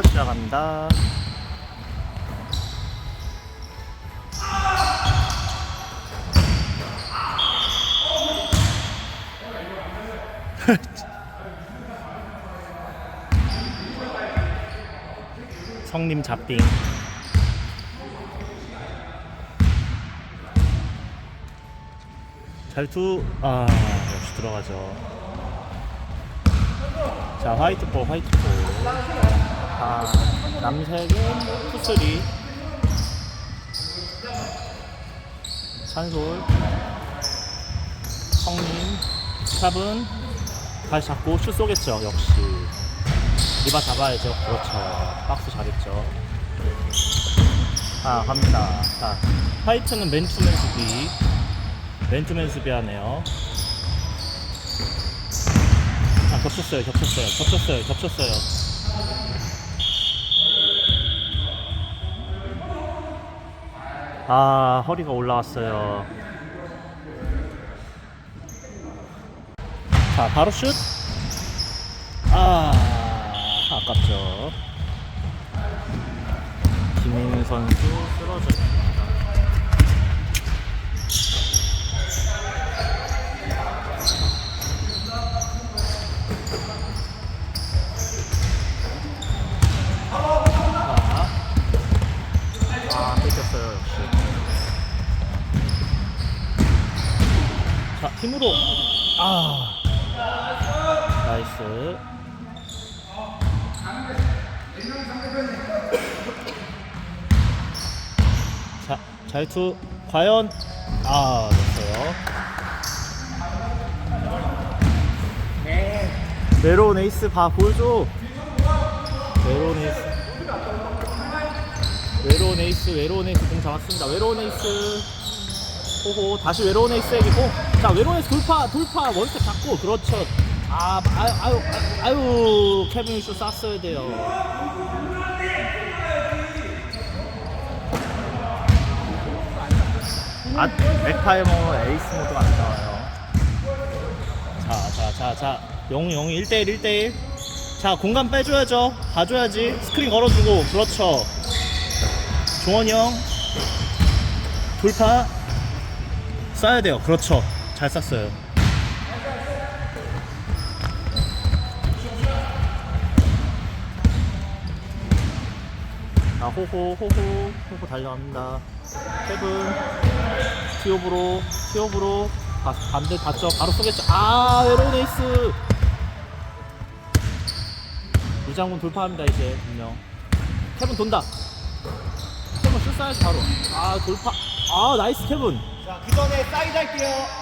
시작합니다. 성님 잡빙. 잘투 아 역시 들어가죠. 자 화이트 볼 화이트 볼. 아, 남색은 푸스리 찬솔. 성님 탑은 다시 잡고 슛 쏘겠죠 역시. 리바 잡아야죠. 그렇죠. 박스 잘했죠. 아 갑니다. 자 화이트는 맨투맨 수비. 맨투맨 수비하네요. 아 겹쳤어요 겹쳤어요 겹쳤어요 겹쳤어요 아 허리가 올라왔어요 자 바로 슛 아, 아깝죠. 김민 선수 쓰러졌습니다. 자, 아, 뺏겼어요, 역시. 자, 힘으로. 아, 자, 잘투 과연 아, 됐어요. 메론 에이스 봐 보여줘. 메론 에이스. 외로운 에이스, 외로운 에이스 공 잡았습니다. 외로운 에이스. 호호, 다시 외로운 에이스에게 공. 자, 외로운 에이스 돌파, 돌파, 원스텝 잡고, 그렇죠. 아, 아유, 아유, 아유, 케빈 슈 쐈어야 돼요. 아, 맥파이머 에이스 모드가 안 나와요. 자, 자, 자, 자. 용, 용, 1대1, 1대1. 자, 공간 빼줘야죠. 봐줘야지. 스크린 걸어주고, 그렇죠. 종원이 형. 돌파. 쏴야 돼요. 그렇죠. 잘 쐈어요. 자, 호호, 호호, 호호 달려갑니다. 세븐, 티오브로, 바, 반대 봤죠? 바로 쏘겠죠? 아, 외로운 에이스! 유장군 돌파합니다, 이제, 분명. 케븐 돈다! 케븐 슛 쏴야지, 바로. 아, 돌파. 아, 나이스, 케븐! 자, 그 전에 사이드 할게요.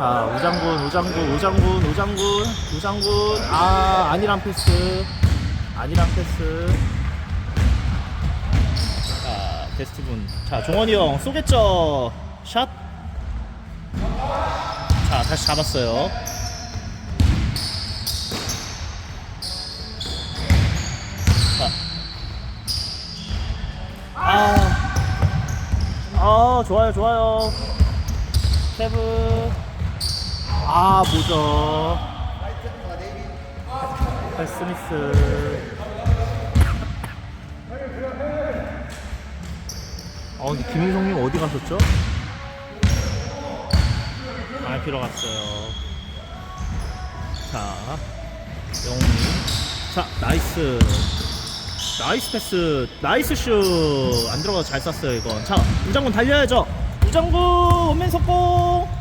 자, 우장군, 우장군, 우장군, 우장군, 우장군. 아, 아니란 패스. 아니란 패스. 자, 베스트분. 자, 종원이 형 쏘겠죠? 샷. 자, 다시 잡았어요. 자. 아. 아, 좋아요, 좋아요. 세븐. 아 뭐죠 팔 스미스. 어 근데 김인성님 어디 가셨죠? 안 피러 갔어요. 자 영웅님. 자 나이스. 나이스 패스. 나이스 슛 안 들어가서 잘 쐈어요 이건. 자 우장군 달려야죠. 우장군 원맨 속공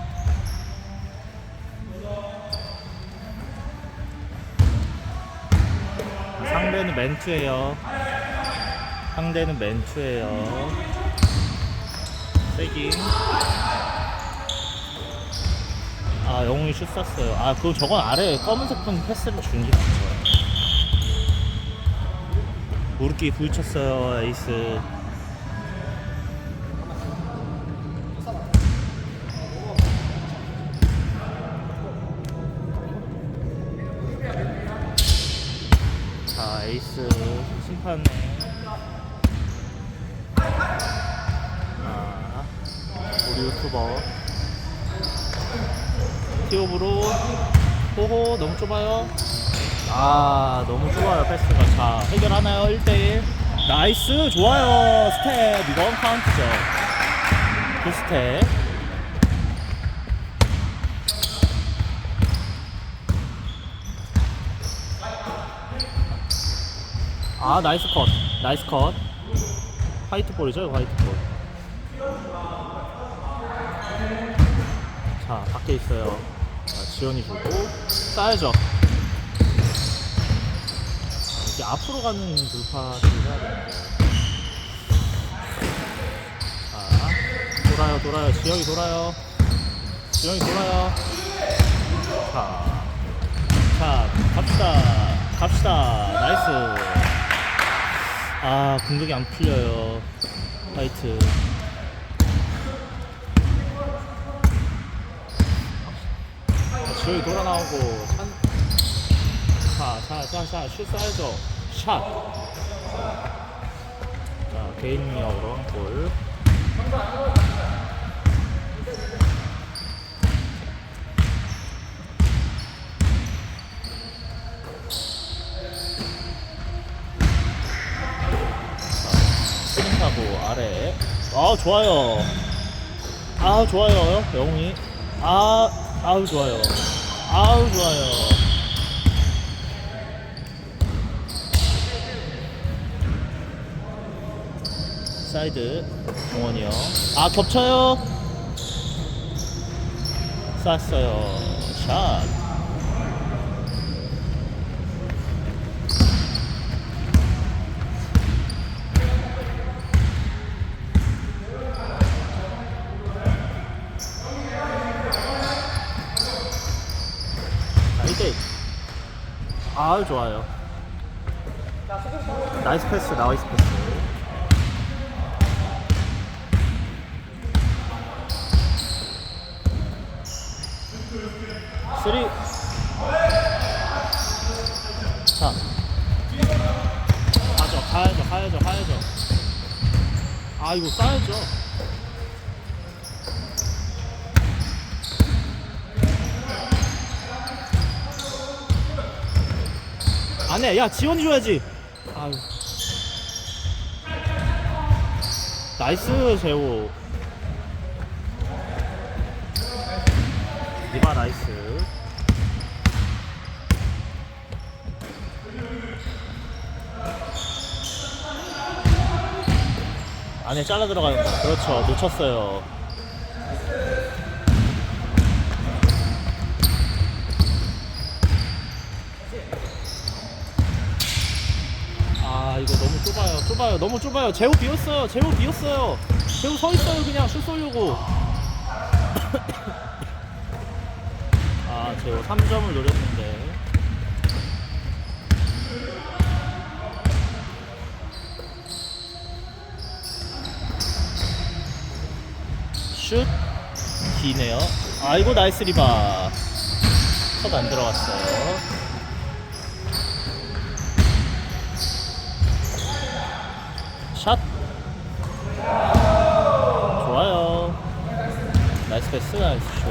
상대는 멘트예요. 상대는 멘트예요. 세깅. 아 영웅이 슛 쐈어요. 아 그거 저건 아래 검은색 분 패스를 주는 게 맞죠. 무릎끼리 부딪혔어요 에이스. 자 에이스 심판 아, 우리 유튜버 티오브로 호호 너무 좁아요. 아 너무 좁아요 패스가. 자 해결하나요 1대1. 나이스 좋아요 스텝 이건 카운트죠. 그 스텝. 아 나이스 컷 나이스 컷 화이트 볼이죠 화이트 볼. 자 밖에 있어요. 자, 지원이 주고 쌓여져. 이게 앞으로 가는 돌파를 해야 되는데. 자 돌아요 돌아요 지영이 돌아요. 지영이 돌아요. 자, 자 갑시다 갑시다 나이스. 아 공격이 안 풀려요 화이트. 지영이 돌아 나오고 찬. 자, 자, 자, 자, 슛 쏴야죠. 샷. 자, 개인 능력으로 한 골. 스린타고 아래. 아, 좋아요. 아, 좋아요. 영웅이. 아, 아우, 좋아요. 아우, 좋아요. 사이드 동원이 형. 아 겹쳐요. 쐈어요. 샷. 자, 1대1. 아 좋아요. 나이스 패스, 나이스 패스. 쓰리 자 가죠 가야죠 가야죠 가야죠 아 이거 싸야죠 안해 야 지원이 줘야지. 아유. 나이스 재호. 리바 나이스. 안에 잘라 들어가는 거. 그렇죠. 놓쳤어요 아 이거 너무 좁아요. 너무 좁아요. 제호 비었어요. 제호 비었어요. 제호 서 있어요 그냥. 슛 쏘려고. 아 제호 3점을 노렸는데. 슛 기네요. 아이고 나이스 리바. 컷 안 들어갔어요 샷 좋아요 나이스 슛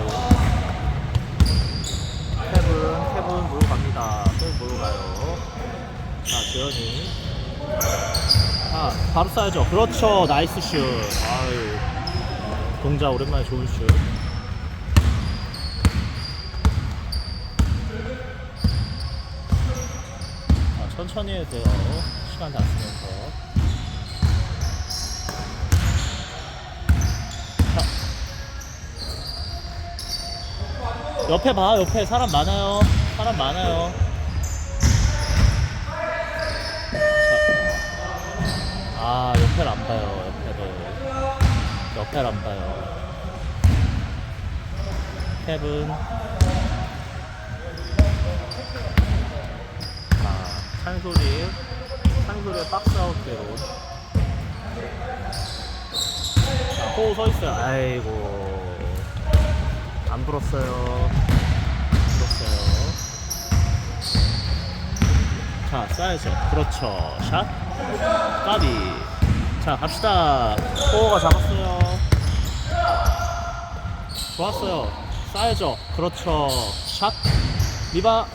캡은 캡은 몰고 갑니다. 캡은 몰고 가요. 자 재현이. 아 바로 쏴야죠. 그렇죠. 나이스 슛. 아유. 동자 오랜만에 좋은 슛. 아, 천천히 해도 돼요. 시간 다 쓰면서 자. 옆에 봐 옆에. 사람 많아요. 사람 많아요. 자. 아 옆에를 안 봐요 옆에를 옆에를 안 봐요. 캡은 자 찬소리. 찬소리의 박스아웃대로. 자 호우 서있어요. 아이고 안 불었어요. 불었어요. 자 쏴야죠. 그렇죠. 샷. 까비. 자 갑시다. 호우가 잡았어요. 좋았어요. 쏴야죠. 그렇죠. 샷. 리바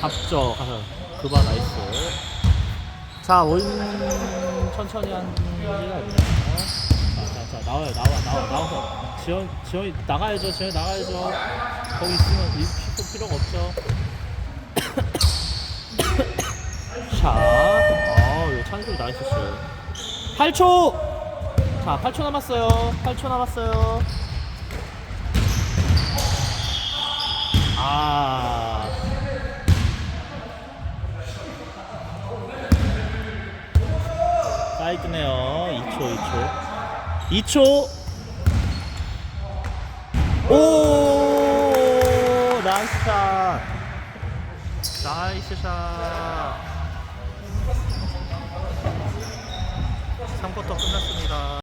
잡죠. 가서 그바 나이스. 자, 원 천천히 하는 게 아니에요. 자, 자, 자, 나와요, 나와, 나와, 나와서 지원, 지원이 나가야죠, 지원이 나가야죠. 거기 있으면 이 슈퍼 필요가 없죠. 자, 아, 이거 찬솔이 나이스 슛. 8초. 자, 8초 남았어요. 8초 남았어요. 아. 사이드네요. 2초, 2초. 2초. 오! 나이스 샷. 나이스 샷. 3쿼터 끝났습니다.